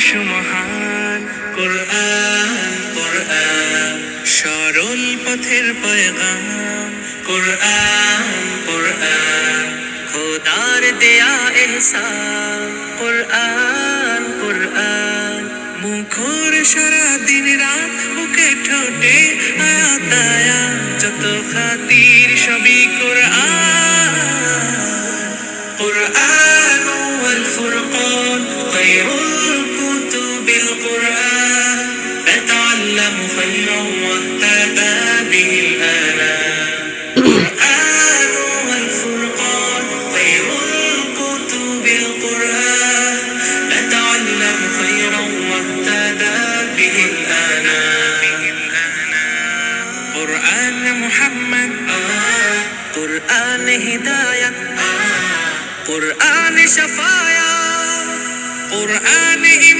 মানুষ মহান, কোরআন কোরআন, সরল পথের পয়গাম, কোরআন কোরআন, খোদার দেয়া এহসান, কোরআন কোরআন, মুখর সারা দিন রাত বুকে ঠোঁটে আয়াতায়া যত খাতির সবই কোরআন। কোরআন والفرقان خير قرآن هداية. قرآن شفايا قرآن إيمان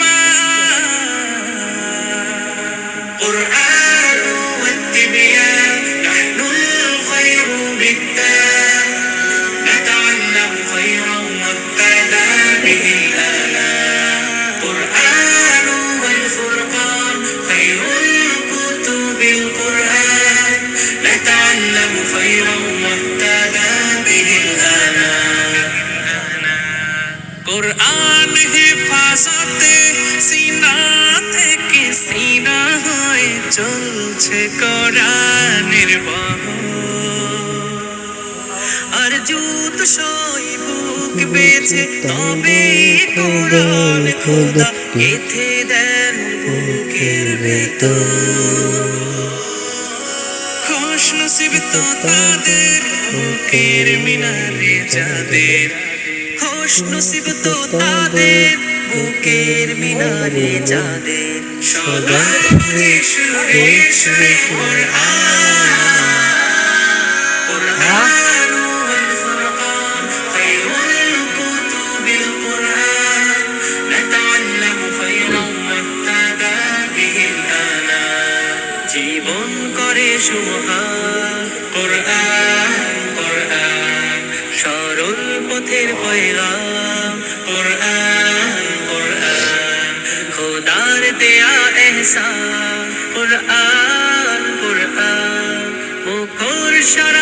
نتعلم خيرا واهتدى به الآلام কোরআন হেফাজতে সিনা থেকে সিনা হয়ে চলছে কোরআনের বাহ আর জুত সই বুক বেছে তবে কোরআন খোদা গেথে দেন বুকের ভেতর খুশ নসিব তো তাদের, বুকের মিনারে যাদের খুশ নসিব তো তাদের, বুকের মিনারে যাদের সদাই সুরে সুরে সুমহান কোরআন কোরআন। সরল পথের পয়গাম কোরআন কোরআন। খোদার দেয়া এহসান, কোরআন কোরআন। মুখর সারা